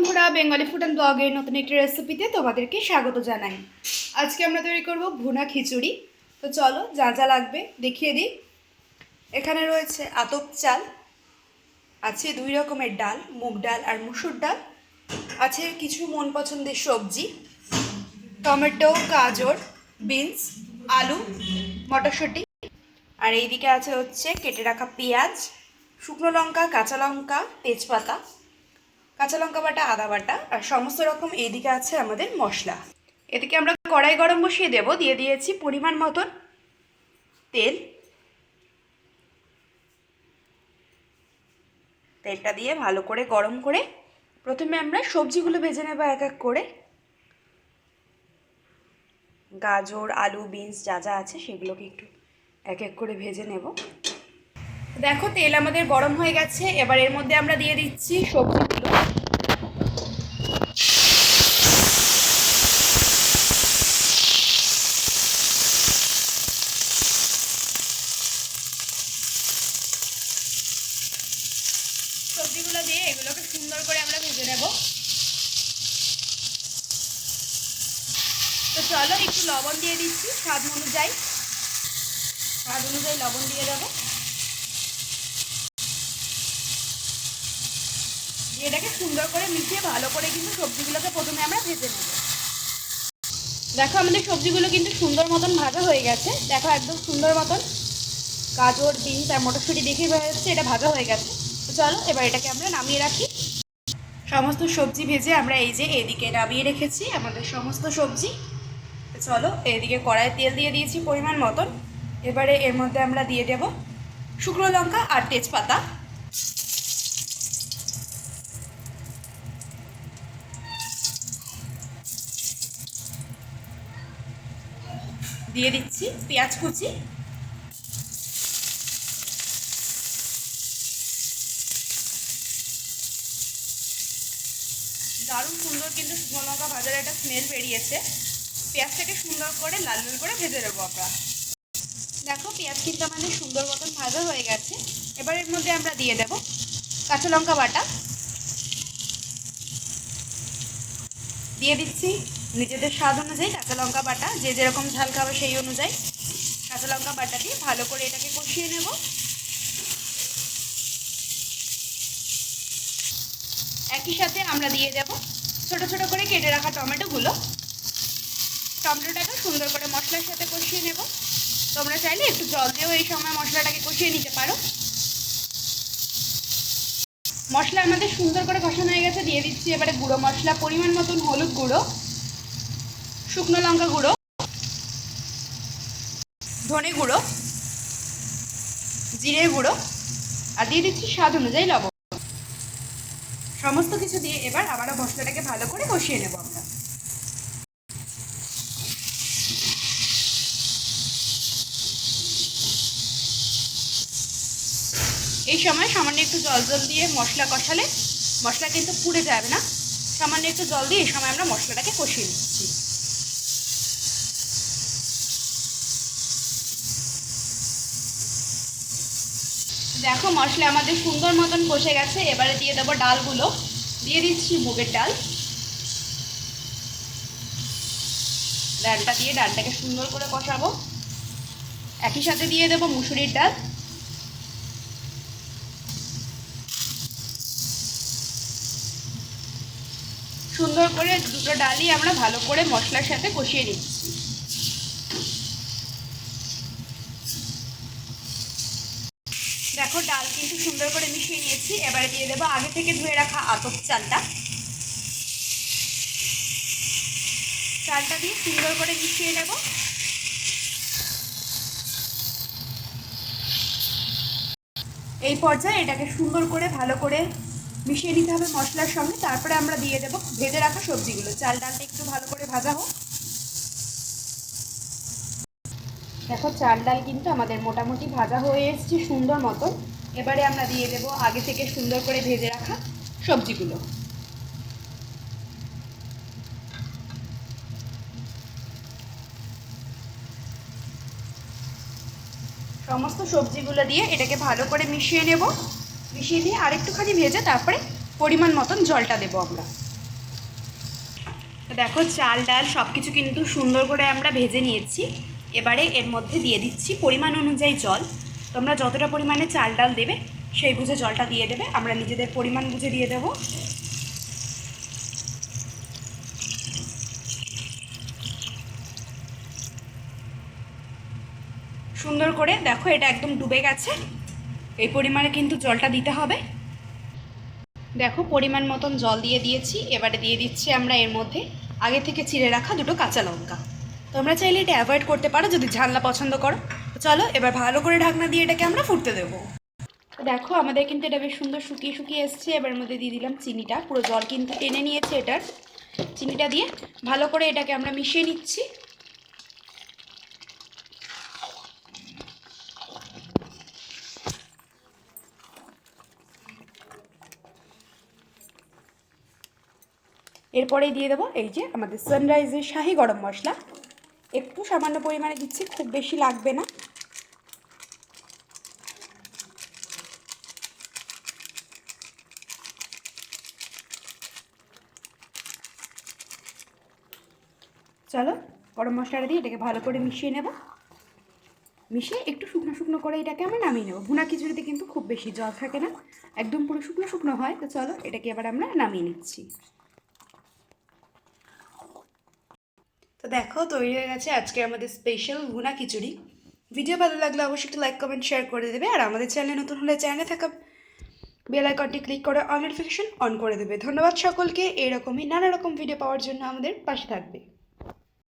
বন্ধুরা, Bengali food and ব্লগের নতুন একটি রেসিপিতে তোমাদেরকে স্বাগত জানাই। আজকে আমরা তৈরি করব ভুনা খিচুড়ি। তো চলো, যা যা লাগবে দেখিয়ে দিই। এখানে রয়েছে আতপ চাল, আছে দুই রকমের ডাল, মুগ ডাল আর মুসুর ডাল, আছে কিছু মন পছন্দের সবজি, টমেটো, গাজর, বিনস, আলু, মটরশুঁটি, আর এইদিকে আছে হচ্ছে কেটে রাখা পেঁয়াজ, শুকনো লঙ্কা, কাঁচা লঙ্কা, তেজপাতা। কাঁচা লঙ্কা বাটা, আদা বাটা আর সমস্ত রকম এইদিকে আছে আমাদের মশলা। এদিকে আমরা কড়াই গরম বসিয়ে দেব, দিয়ে দিয়েছি পরিমাণ মতন তেল। তেলটা দিয়ে ভালো করে গরম করে প্রথমে আমরা সবজিগুলো ভেজে নেব এক এক করে। গাজর, আলু, বিনস যা যা আছে সেগুলোকে একটু এক এক করে ভেজে নেব। দেখো তেল আমাদের গরম হয়ে গেছে, এবার এর মধ্যে আমরা দিয়ে দিচ্ছি সবজিগুলো সবজিগুলো দিয়ে এগুলোকে সুন্দর করে আমরা ভেজে নেব তো চলো, একটু লবণ দিয়ে দিচ্ছি, স্বাদ অনুযায়ী। স্বাদ অনুযায়ী লবণ দিয়ে দেবো। এটাকে সুন্দর করে মিশিয়ে ভালো করে কিন্তু সবজিগুলোকে প্রথমে আমরা ভেজে নেব। দেখো, আমাদের সবজিগুলো কিন্তু সুন্দর মতন ভাজা হয়ে গেছে। দেখো, একদম সুন্দর মতন গাজর, বিনস আর মটরশুঁটি দেখে বোঝা এটা ভাজা হয়ে গেছে। চলো, এবার এটাকে আমরা নামিয়ে রাখি। সমস্ত সবজি ভেজে আমরা এই যে এদিকে নামিয়ে রেখেছি, আমাদের সমস্ত সবজি। চলো, এদিকে কড়াইয়ে তেল দিয়ে দিয়েছি পরিমাণ মতন। এবারে এর মধ্যে আমরা দিয়ে দেব শুকনো লঙ্কা আর তেজপাতা। দিয়ে দিচ্ছি পেঁয়াজ কুচি। দারুণ সুন্দর কিন্তু শুকনো লঙ্কা ভাজার একটা স্মেল বেরিয়েছে। পেঁয়াজটাকে সুন্দর করে লাল লাল করে ভেজে নেব আমরা। দেখো, পেঁয়াজ কিন্তু আমাদের সুন্দর মতন ভাজা হয়ে গেছে। এবার এর মধ্যে আমরা দিয়ে দেব কাঁচা লঙ্কা বাটা। দিয়ে দিচ্ছি নিজেদের স্বাদ অনুযায়ী কাঁচা লঙ্কা বাটা। যে যেরকম ঝাল খাবে সেই অনুযায়ী কাঁচা লঙ্কা বাটা দিয়ে ভালো করে এটাকে কষিয়ে নেব। একই সাথে আমরা দিয়ে দেব ছোট ছোট করে কেটে রাখা টমেটোগুলো। টমেটোটাকে সুন্দর করে মশলার সাথে কষিয়ে নেব। তোমরা চাইলে একটু জল দিয়েও এই সময় মশলাটাকে কষিয়ে নিতে পারো। মশলা আমাদের সুন্দর করে কষানো হয়ে গেছে, দিয়ে দিচ্ছি এবারে গুঁড়ো মশলা, পরিমাণ মতন হলুদ গুঁড়ো, শুকনো লঙ্কা গুঁড়ো, ধনে গুঁড়ো, জিরে গুঁড়ো, আর দিয়ে দিচ্ছি স্বাদ অনুযায়ী লবণ। সমস্ত কিছু দিয়ে এবার আবারও মশলাটাকে ভালো করে কষিয়ে নেব আমরা। এই সময় সামান্য একটু জল জল দিয়ে মশলা কষালে মশলা কিন্তু পুড়ে যাবে না। সামান্য একটু জল দিয়ে এই সময় আমরা মশলাটাকে কষিয়ে নিচ্ছি। দেখো মশলা আমাদের সুন্দর মতন কষে গেছে, এবারে দিয়ে দেবো ডালগুলো। দিয়ে দিচ্ছি মুগের ডাল। ডালটা দিয়ে ডালটাকে সুন্দর করে কষাবো। একই সাথে দিয়ে দেবো মুসুরির ডাল। সুন্দর করে দুটো ডালই আমরা ভালো করে মশলার সাথে কষিয়ে নিচ্ছি। দেখো, ডাল কিন্তু সুন্দর করে মিশিয়ে নিয়েছি। এবারে দিয়ে দেবো আগে থেকে ধুয়ে রাখা আতপ চালটা। চালটা দিয়ে সুন্দর করে মিশিয়ে নেব। এই পর্যায়ে এটাকে সুন্দর করে ভালো করে মিশিয়ে নিতে হবে মশলার সঙ্গে, তারপরে আমরা দিয়ে দেবো ভেজে রাখা সবজিগুলো। চাল ডালটা একটু ভালো করে ভাজা হোক। দেখো, চাল ডাল কিন্তু আমাদের মোটামুটি ভাজা হয়ে এসছে সুন্দর মতন। এবারে আমরা দিয়ে দেব আগে থেকে সুন্দর করে ভেজে রাখা সবজিগুলো। সমস্ত সবজিগুলো দিয়ে এটাকে ভালো করে মিশিয়ে নেব। মিশিয়ে দিয়ে আরেকটুখানি ভেজে তারপরে পরিমাণ মতন জলটা দেবো আমরা। তো দেখো চাল, ডাল সব কিছু কিন্তু সুন্দর করে আমরা ভেজে নিয়েছি। এবারে এর মধ্যে দিয়ে দিচ্ছি পরিমাণ অনুযায়ী জল। তোমরা যতটা পরিমাণে চাল, ডাল দেবে সেই বুঝে জলটা দিয়ে দেবে। আমরা নিজেদের পরিমাণ বুঝে দিয়ে দেবো। সুন্দর করে দেখো এটা একদম ডুবে গেছে। এই পরিমাণে কিন্তু জলটা দিতে হবে। দেখো, পরিমাণ মতন জল দিয়ে দিয়েছি। এবারে দিয়ে দিচ্ছি আমরা এর মধ্যে আগে থেকে চিড়ে রাখা দুটো কাঁচা লঙ্কা। তোমরা চাইলে এটা অ্যাভয়েড করতে পারো যদি ঝালনা পছন্দ করো। চলো, এবার ভালো করে ঢাকনা দিয়ে এটাকে আমরা ফুটতে দেবো। দেখো, আমাদের কিন্তু এটা বেশ সুন্দর শুকিয়ে শুকিয়ে এসছে। এবার মধ্যে দিয়ে দিলাম চিনিটা। পুরো জল কিন্তু টেনে নিয়েছে এটার। চিনিটা দিয়ে ভালো করে এটাকে আমরা মিশিয়ে নিচ্ছি। এরপরেই দিয়ে দেবো এই যে আমাদের সানরাইজের শাহি গরম মশলা। একটু সামান্য পরিমাণে দিচ্ছি, খুব বেশি লাগবে না। চলো গরম মশলাটা দিয়ে এটাকে ভালো করে মিশিয়ে নেব। মিশিয়ে একটু শুকনো শুকনো করে এটাকে আমরা নামিয়ে নেব। ভুনা খিচুড়িতে কিন্তু খুব বেশি জল থাকে না। একদম পুরো শুকনো শুকনো হয়। তো চলো এটাকে এবার আমরা নামিয়ে নিচ্ছি। দেখো, তৈরি হয়ে গেছে আজকে আমাদের স্পেশাল গুনা খিচুড়ি। ভিডিও ভালো লাগলে অবশ্যই একটু লাইক কমেন্ট শেয়ার করে দেবে। আর আমাদের চ্যানেলে নতুন হলে চ্যানেলে থাকা বেল আইকনটি ক্লিক করে অল নোটিফিকেশন অন করে দেবে। ধন্যবাদ সকলকে। এরকমই নানা রকম ভিডিও পাওয়ার জন্য আমাদের পাশে থাকবে।